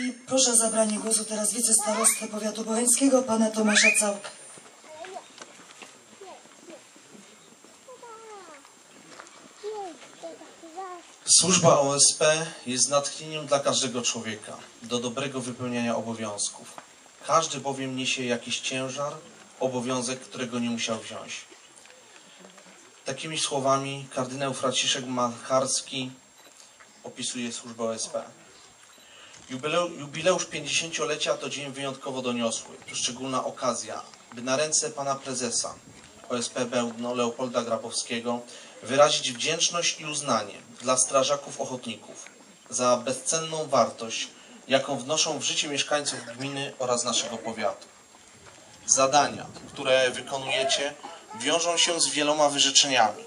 I proszę o zabranie głosu teraz wicestarostę powiatu bocheńskiego, pana Tomasza Całka. Służba OSP jest natchnieniem dla każdego człowieka do dobrego wypełniania obowiązków. Każdy bowiem niesie jakiś ciężar, obowiązek, którego nie musiał wziąć. Takimi słowami kardynał Franciszek Macharski opisuje służbę OSP. Jubileu- Jubileusz 50-lecia to dzień wyjątkowo doniosły. To szczególna okazja, by na ręce pana prezesa OSP Bełdno Leopolda Grabowskiego wyrazić wdzięczność i uznanie dla strażaków ochotników za bezcenną wartość, jaką wnoszą w życie mieszkańców gminy oraz naszego powiatu. Zadania, które wykonujecie, wiążą się z wieloma wyrzeczeniami.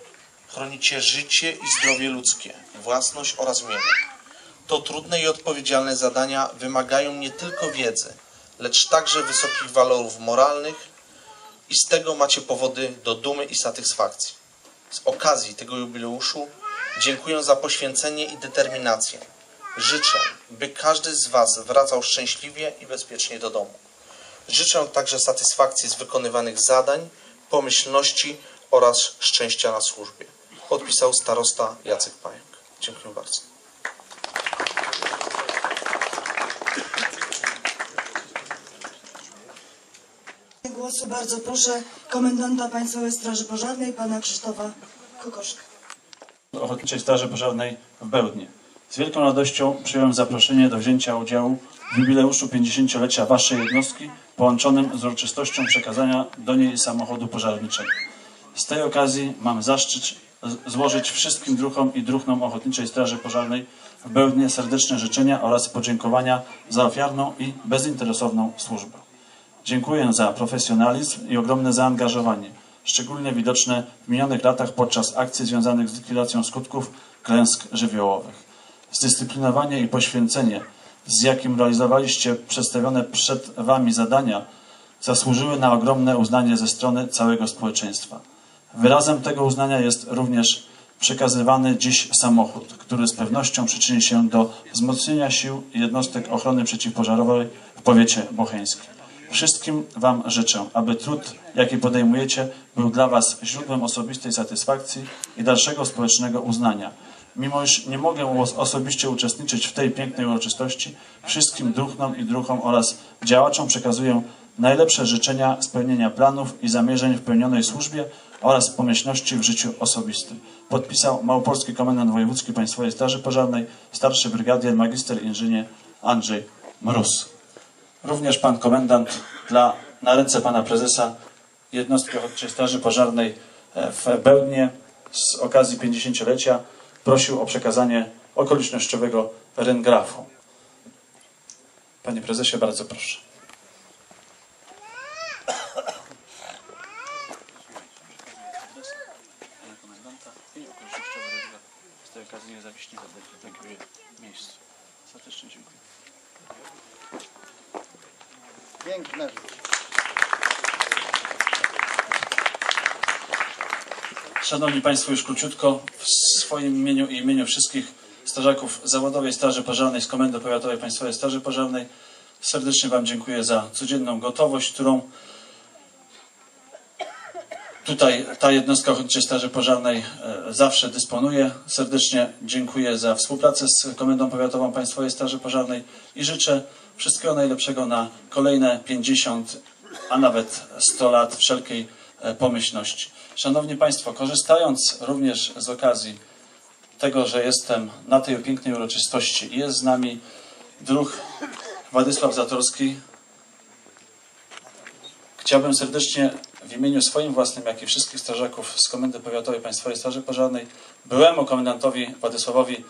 Chronicie życie i zdrowie ludzkie, własność oraz mienie. To trudne i odpowiedzialne zadania wymagają nie tylko wiedzy, lecz także wysokich walorów moralnych i z tego macie powody do dumy i satysfakcji. Z okazji tego jubileuszu dziękuję za poświęcenie i determinację. Życzę, by każdy z Was wracał szczęśliwie i bezpiecznie do domu. Życzę także satysfakcji z wykonywanych zadań, pomyślności oraz szczęścia na służbie. Podpisał starosta Jacek Pająk. Dziękuję bardzo. Bardzo proszę komendanta Państwowej Straży Pożarnej, pana Krzysztofa Kokoszka. Ochotniczej Straży Pożarnej w Bełdnie. Z wielką radością przyjąłem zaproszenie do wzięcia udziału w jubileuszu 50-lecia Waszej jednostki połączonym z uroczystością przekazania do niej samochodu pożarniczego. Z tej okazji mam zaszczyt złożyć wszystkim druhom i druhnom Ochotniczej Straży Pożarnej w Bełdnie serdeczne życzenia oraz podziękowania za ofiarną i bezinteresowną służbę. Dziękuję za profesjonalizm i ogromne zaangażowanie, szczególnie widoczne w minionych latach podczas akcji związanych z likwidacją skutków klęsk żywiołowych. Zdyscyplinowanie i poświęcenie, z jakim realizowaliście przedstawione przed Wami zadania, zasłużyły na ogromne uznanie ze strony całego społeczeństwa. Wyrazem tego uznania jest również przekazywany dziś samochód, który z pewnością przyczyni się do wzmocnienia sił jednostek ochrony przeciwpożarowej w powiecie bocheńskim. Wszystkim Wam życzę, aby trud, jaki podejmujecie, był dla Was źródłem osobistej satysfakcji i dalszego społecznego uznania. Mimo iż nie mogę os- osobiście uczestniczyć w tej pięknej uroczystości, wszystkim druhnom i druhom oraz działaczom przekazuję najlepsze życzenia spełnienia planów i zamierzeń w pełnionej służbie oraz pomyślności w życiu osobistym. Podpisał Małopolski Komendant Wojewódzki Państwowej Straży Pożarnej, starszy brygadier magister inżynier Andrzej Mróz. Również pan komendant dla, na ręce pana prezesa jednostki Ochotniczej Straży Pożarnej e, w Bełdnie z okazji 50-lecia prosił o przekazanie okolicznościowego ryngrafu. Panie prezesie, bardzo proszę. Z tej okazji. Serdecznie dziękuję. Piękna rzecz. Szanowni Państwo, już króciutko w swoim imieniu i imieniu wszystkich strażaków Zawodowej Straży Pożarnej z Komendy Powiatowej Państwowej Straży Pożarnej serdecznie Wam dziękuję za codzienną gotowość, którą tutaj ta jednostka Ochotniczej Straży Pożarnej e, zawsze dysponuje. Serdecznie dziękuję za współpracę z Komendą Powiatową Państwowej Straży Pożarnej i życzę wszystkiego najlepszego na kolejne 50, a nawet 100 lat wszelkiej e, pomyślności. Szanowni Państwo, korzystając również z okazji tego, że jestem na tej pięknej uroczystości i jest z nami druh Władysław Zatorski, Chciałbym serdecznie w imieniu swoim własnym, jak i wszystkich strażaków z Komendy Powiatowej Państwowej Straży Pożarnej, byłemu komendantowi Władysławowi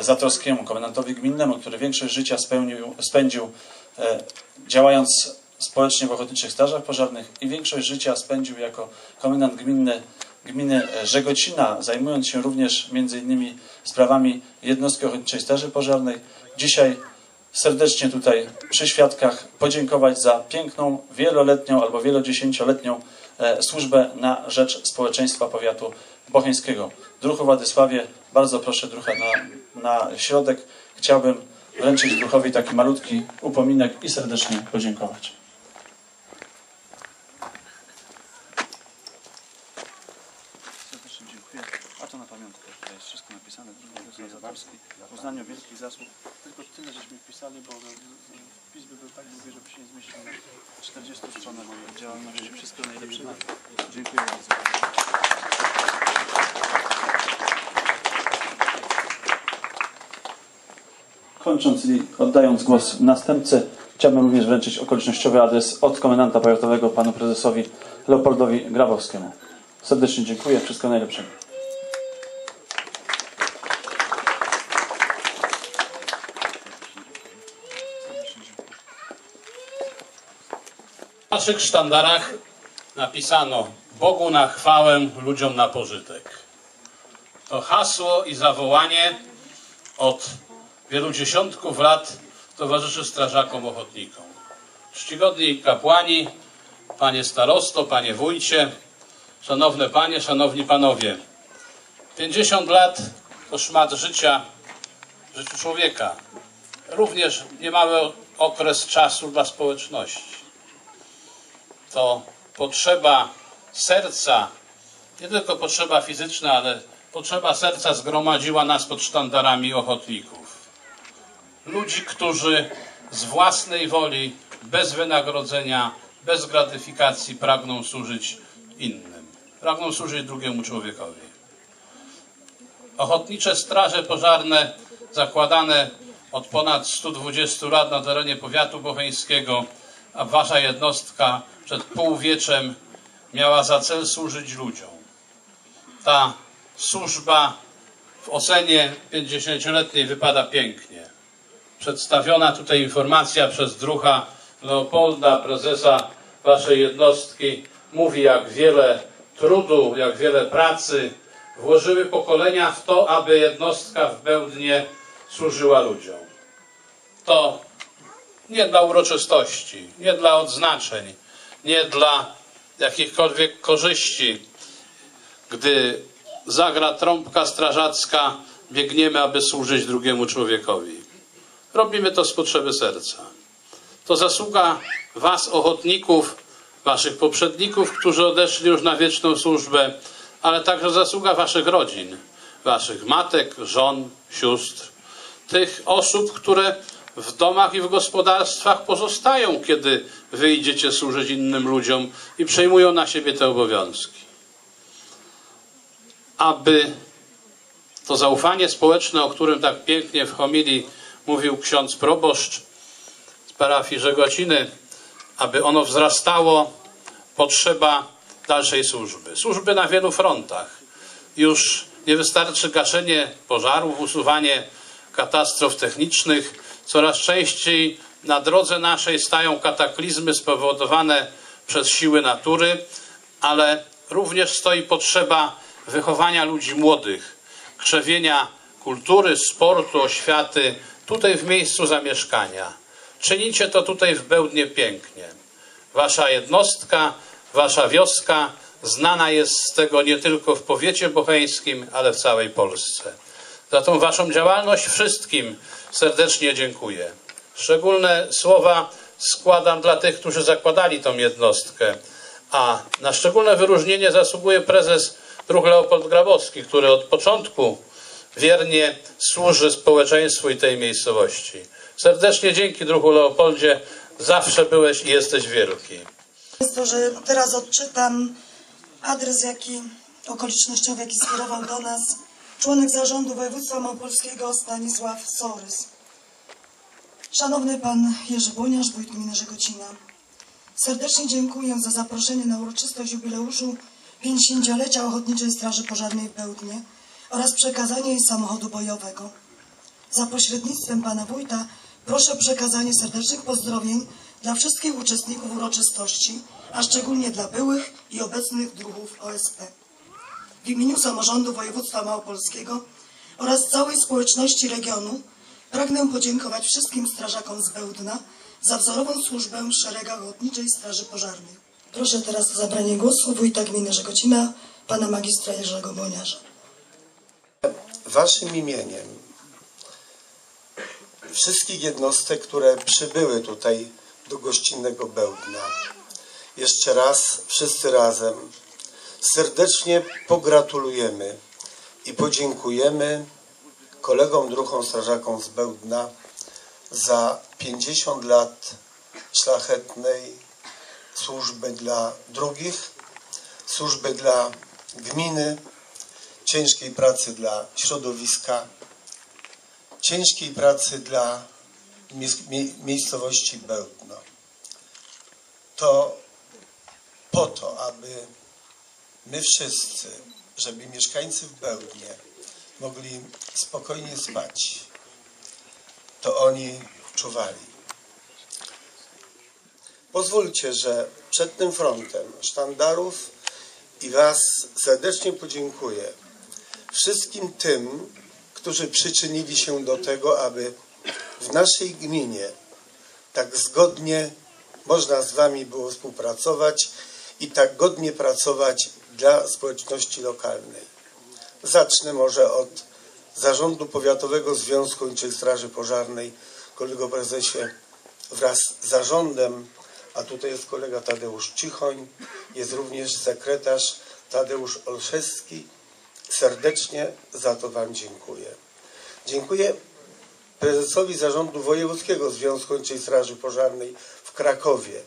Zatorskiemu, komendantowi gminnemu, który większość życia spełnił, spędził e, działając społecznie w Ochotniczych Strażach Pożarnych i większość życia spędził jako komendant gminny gminy e, Żegocina, zajmując się również między innymi sprawami jednostki Ochotniczej Straży Pożarnej. Dzisiaj serdecznie tutaj przy świadkach podziękować za piękną, wieloletnią albo wielodziesięcioletnią e, służbę na rzecz społeczeństwa powiatu bocheńskiego. Druhu Władysławie, bardzo proszę drucha na, na środek. Chciałbym wręczyć druhowi taki malutki upominek i serdecznie podziękować. Serdecznie dziękuję. A to na pamiątkę, tutaj jest wszystko napisane. Drugi Zawarski, w uznaniu wielkich zasług. Tylko tyle żeśmy wpisali, bo wpis by był tak długi, żeby się nie zmieścił na 40 stronach działalności. Wszystko najlepsze. Dziękuję bardzo. Kończąc i oddając głos następcy, chciałbym również wręczyć okolicznościowy adres od komendanta powiatowego panu prezesowi Leopoldowi Grabowskiemu. Serdecznie dziękuję, wszystko najlepszego. W naszych sztandarach napisano Bogu na chwałę, ludziom na pożytek. To hasło i zawołanie od wielu dziesiątków lat towarzyszy strażakom ochotnikom. Czcigodni kapłani, panie starosto, panie wójcie, szanowne panie, szanowni panowie. 50 lat to szmat życia życiu człowieka. Również niemały okres czasu dla społeczności to potrzeba serca, nie tylko potrzeba fizyczna, ale potrzeba serca zgromadziła nas pod sztandarami ochotników. Ludzi, którzy z własnej woli, bez wynagrodzenia, bez gratyfikacji pragną służyć innym. Pragną służyć drugiemu człowiekowi. Ochotnicze straże pożarne zakładane od ponad 120 lat na terenie powiatu bocheńskiego, a wasza jednostka przed półwieczem miała za cel służyć ludziom. Ta służba w ocenie 50-letniej wypada pięknie. Przedstawiona tutaj informacja przez druha Leopolda, prezesa waszej jednostki, mówi jak wiele trudu, jak wiele pracy włożyły pokolenia w to, aby jednostka w Bełdnie służyła ludziom. To nie dla uroczystości, nie dla odznaczeń, nie dla jakichkolwiek korzyści. Gdy zagra trąbka strażacka, biegniemy, aby służyć drugiemu człowiekowi. Robimy to z potrzeby serca. To zasługa Was, ochotników, Waszych poprzedników, którzy odeszli już na wieczną służbę, ale także zasługa Waszych rodzin, Waszych matek, żon, sióstr, tych osób, które w domach i w gospodarstwach pozostają, kiedy wyjdziecie służyć innym ludziom i przejmują na siebie te obowiązki. Aby to zaufanie społeczne, o którym tak pięknie w homilii mówił ksiądz proboszcz z parafii Żegociny, aby ono wzrastało, potrzeba dalszej służby. Służby na wielu frontach. Już nie wystarczy gaszenie pożarów, usuwanie katastrof technicznych. Coraz częściej na drodze naszej stają kataklizmy spowodowane przez siły natury, ale również stoi potrzeba wychowania ludzi młodych, krzewienia kultury, sportu, oświaty tutaj w miejscu zamieszkania. Czynicie to tutaj w Bełdnie pięknie. Wasza jednostka, wasza wioska znana jest z tego nie tylko w powiecie bocheńskim, ale w całej Polsce. Za tą waszą działalność wszystkim serdecznie dziękuję. Szczególne słowa składam dla tych, którzy zakładali tą jednostkę, a na szczególne wyróżnienie zasługuje prezes druh Leopold Grabowski, który od początku wiernie służy społeczeństwu i tej miejscowości. Serdecznie dzięki druhu Leopoldzie, zawsze byłeś i jesteś wielki. Państwo, że teraz odczytam adres, jaki okolicznościowy, jaki skierował do nas członek zarządu województwa małopolskiego Stanisław Sorys. Szanowny pan Jerzy Boniarz, wójt gminy Żegocina. Serdecznie dziękuję za zaproszenie na uroczystość jubileuszu 50-lecia Ochotniczej Straży Pożarnej w Bełdnie oraz przekazanie jej samochodu bojowego. Za pośrednictwem pana wójta proszę o przekazanie serdecznych pozdrowień dla wszystkich uczestników uroczystości, a szczególnie dla byłych i obecnych druhów OSP. W imieniu samorządu województwa małopolskiego oraz całej społeczności regionu pragnę podziękować wszystkim strażakom z Bełdna za wzorową służbę w szeregach Ochotniczej Straży Pożarnej. Proszę teraz o zabranie głosu wójta gminy Żegocina, pana magistra Jerzego Boniarza. Waszym imieniem wszystkich jednostek, które przybyły tutaj do gościnnego Bełdna. Jeszcze raz, wszyscy razem, serdecznie pogratulujemy i podziękujemy kolegom, druhom, strażakom z Bełdna za 50 lat szlachetnej służby dla drugich, służby dla gminy, ciężkiej pracy dla środowiska, ciężkiej pracy dla miejscowości Bełdno. To po to, aby my wszyscy, żeby mieszkańcy w Bełdnie mogli spokojnie spać, to oni czuwali. Pozwólcie, że przed tym frontem sztandarów i Was serdecznie podziękuję wszystkim tym, którzy przyczynili się do tego, aby w naszej gminie tak zgodnie można z Wami było współpracować i tak godnie pracować dla społeczności lokalnej. Zacznę może od Zarządu Powiatowego Związku Ochotniczej Straży Pożarnej, kolego prezesie, wraz z zarządem, a tutaj jest kolega Tadeusz Cichoń, jest również sekretarz Tadeusz Olszewski. Serdecznie za to Wam dziękuję. Dziękuję prezesowi Zarządu Wojewódzkiego Związku Ochotniczej Straży Pożarnej w Krakowie,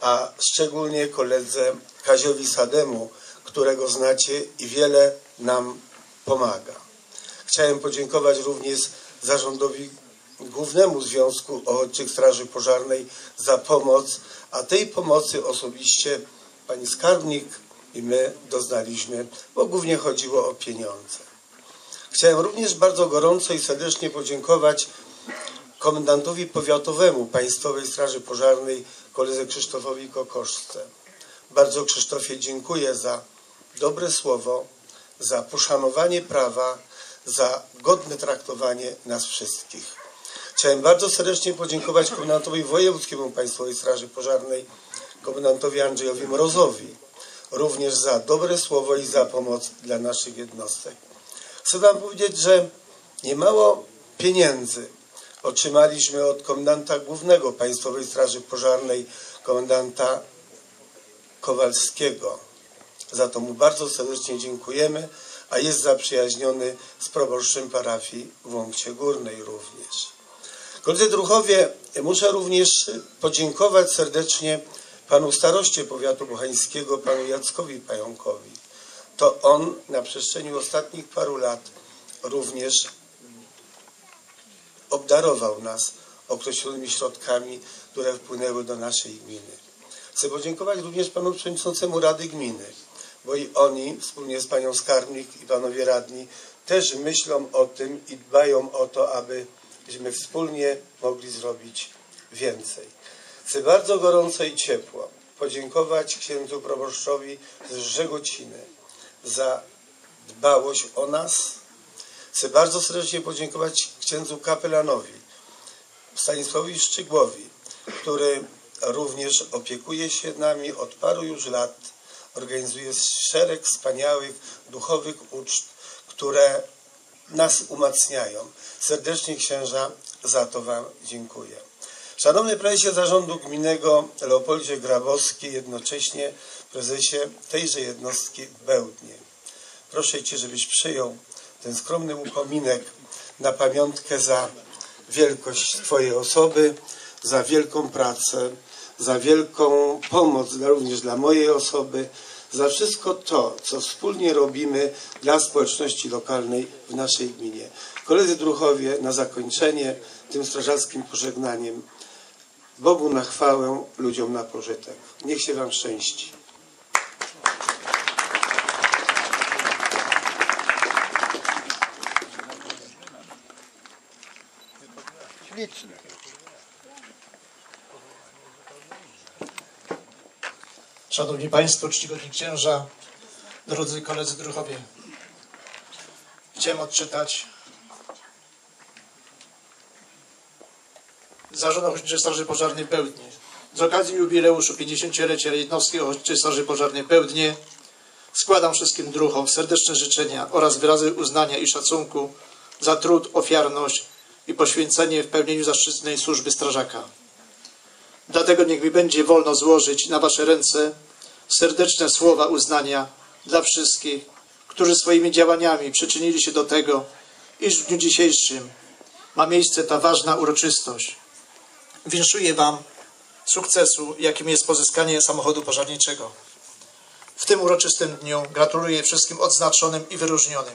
a szczególnie koledze Kaziowi Sademu, którego znacie i wiele nam pomaga. Chciałem podziękować również Zarządowi Głównemu Związku Ochotniczych Straży Pożarnej za pomoc, a tej pomocy osobiście pani skarbnik i my doznaliśmy, bo głównie chodziło o pieniądze. Chciałem również bardzo gorąco i serdecznie podziękować komendantowi powiatowemu Państwowej Straży Pożarnej, koledze Krzysztofowi Kokoszce. Bardzo Krzysztofie dziękuję za dobre słowo, za poszanowanie prawa, za godne traktowanie nas wszystkich. Chciałem bardzo serdecznie podziękować komendantowi wojewódzkiemu Państwowej Straży Pożarnej, komendantowi Andrzejowi Mrozowi, również za dobre słowo i za pomoc dla naszych jednostek. Chcę Wam powiedzieć, że niemało pieniędzy otrzymaliśmy od komendanta głównego Państwowej Straży Pożarnej, komendanta Kowalskiego. Za to mu bardzo serdecznie dziękujemy, a jest zaprzyjaźniony z proboszczem parafii w Łąkcie Górnej również. Koledzy druhowie, muszę również podziękować serdecznie panu staroście powiatu bochańskiego, panu Jackowi Pająkowi. To on na przestrzeni ostatnich paru lat również obdarował nas określonymi środkami, które wpłynęły do naszej gminy. Chcę podziękować również panu przewodniczącemu Rady Gminy, bo i oni wspólnie z panią skarbnik i panowie radni też myślą o tym i dbają o to, abyśmy wspólnie mogli zrobić więcej. Chcę bardzo gorąco i ciepło podziękować księdzu proboszczowi z Żegociny za dbałość o nas. Chcę bardzo serdecznie podziękować księdzu kapelanowi Stanisławowi Szczygłowi, który również opiekuje się nami od paru już lat. Organizuje szereg wspaniałych duchowych uczt, które nas umacniają. Serdecznie księża za to Wam dziękuję. Szanowny prezesie Zarządu Gminnego Leopoldzie Grabowski, jednocześnie prezesie tejże jednostki Bełdnie. Proszę Cię, żebyś przyjął ten skromny upominek na pamiątkę za wielkość Twojej osoby, za wielką pracę, za wielką pomoc również dla mojej osoby, za wszystko to, co wspólnie robimy dla społeczności lokalnej w naszej gminie. Koledzy druhowie, na zakończenie tym strażackim pożegnaniem. Bogu na chwałę, ludziom na pożytek. Niech się Wam szczęści. Ślicznie. Szanowni Państwo, czcigodni księża, drodzy koledzy druhowie. Chciałem odczytać Zarząd Ochotniczej Straży Pożarnej Bełdnie. Z okazji jubileuszu 50-lecia jednostki Ochotniczej Straży Pożarnej Bełdnie składam wszystkim druhom serdeczne życzenia oraz wyrazy uznania i szacunku za trud, ofiarność i poświęcenie w pełnieniu zaszczytnej służby strażaka. Dlatego niech mi będzie wolno złożyć na Wasze ręce serdeczne słowa uznania dla wszystkich, którzy swoimi działaniami przyczynili się do tego, iż w dniu dzisiejszym ma miejsce ta ważna uroczystość. Winszuję Wam sukcesu, jakim jest pozyskanie samochodu pożarniczego. W tym uroczystym dniu gratuluję wszystkim odznaczonym i wyróżnionym.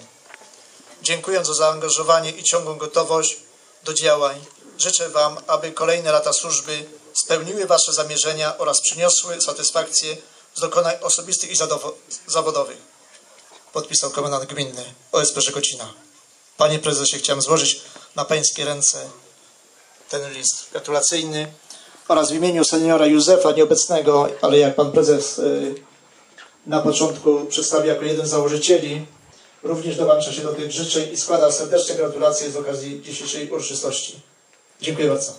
Dziękując za zaangażowanie i ciągłą gotowość do działań, życzę Wam, aby kolejne lata służby spełniły Wasze zamierzenia oraz przyniosły satysfakcję z dokonań osobistych i zawodowych. Podpisał komendant gminny OSP Żegocina. Panie prezesie, chciałem złożyć na pańskie ręce ten list gratulacyjny oraz w imieniu seniora Józefa, nieobecnego, ale jak pan prezes y, na początku przedstawił jako jeden z założycieli, również dołącza się do tych życzeń i składa serdeczne gratulacje z okazji dzisiejszej uroczystości. Dziękuję bardzo.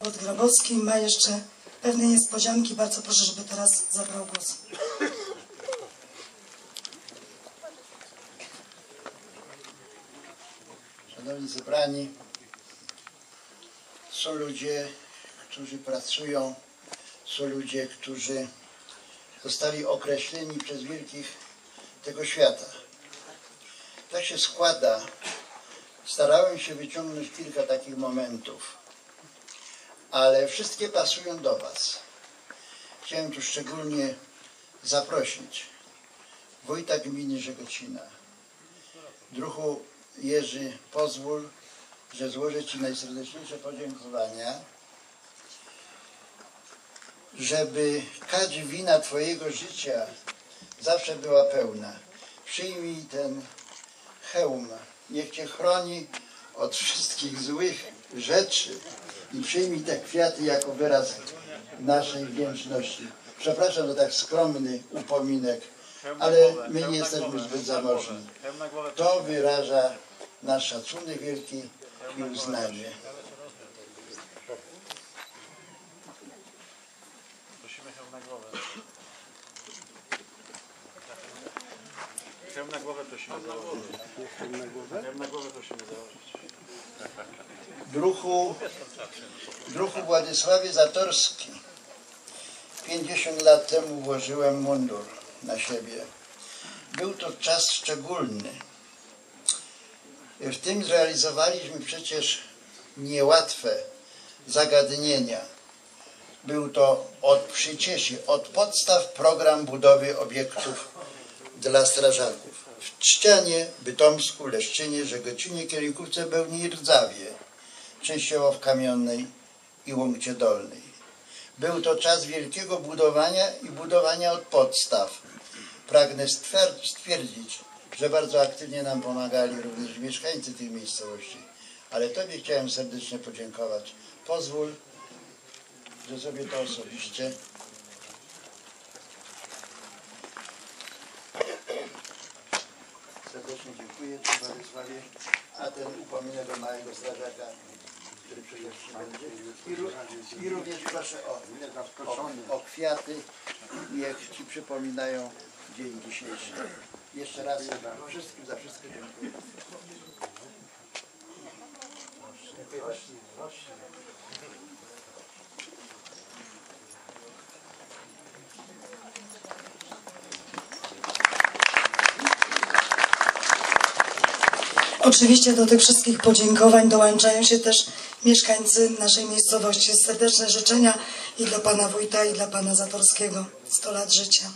Wójt Grabowski ma jeszcze pewne niespodzianki. Bardzo proszę, żeby teraz zabrał głos. Szanowni zebrani, są ludzie, którzy pracują, są ludzie, którzy zostali określeni przez wielkich tego świata. Tak się składa. Starałem się wyciągnąć kilka takich momentów, ale wszystkie pasują do Was. Chciałem tu szczególnie zaprosić wójta gminy Żegocina, Druhu Jerzy, pozwól, że złożę Ci najserdeczniejsze podziękowania, żeby kadź wina Twojego życia zawsze była pełna. Przyjmij ten hełm, niech Cię chroni od wszystkich złych rzeczy i przyjmij te kwiaty jako wyraz naszej wdzięczności. Przepraszam za tak skromny upominek, ale my nie jesteśmy zbyt zamożni. To wyraża nasz szacunek wielki i uznanie. Hełm na głowę prosimy założyć. Hełm na głowę prosimy założyć. Druhu, druhu Władysławie Zatorski. 50 lat temu włożyłem mundur na siebie. Był to czas szczególny. W tym zrealizowaliśmy przecież niełatwe zagadnienia. Był to od przyciesi, od podstaw program budowy obiektów dla strażaków. W Trzcianie, Bytomsku, Leszczynie, Żegocinie, Kielikówce, Bełni i Rdzawie, częściowo w Kamionnej i Łąkcie Dolnej. Był to czas wielkiego budowania i budowania od podstaw. Pragnę stwier- stwierdzić, że bardzo aktywnie nam pomagali również mieszkańcy tych miejscowości. Ale Tobie chciałem serdecznie podziękować. Pozwól, że zrobię to osobiście. Serdecznie dziękuję Ci Władysławie, a ten upominek do małego strażaka, który będzie. I, ró- I również proszę o, o, o kwiaty, niech Ci przypominają dzień dzisiejszy. Jeszcze raz wszystkim za wszystko dziękuję. Oczywiście do tych wszystkich podziękowań dołączają się też mieszkańcy naszej miejscowości. Serdeczne życzenia i dla pana wójta, i dla pana Zatorskiego. 100 lat życia.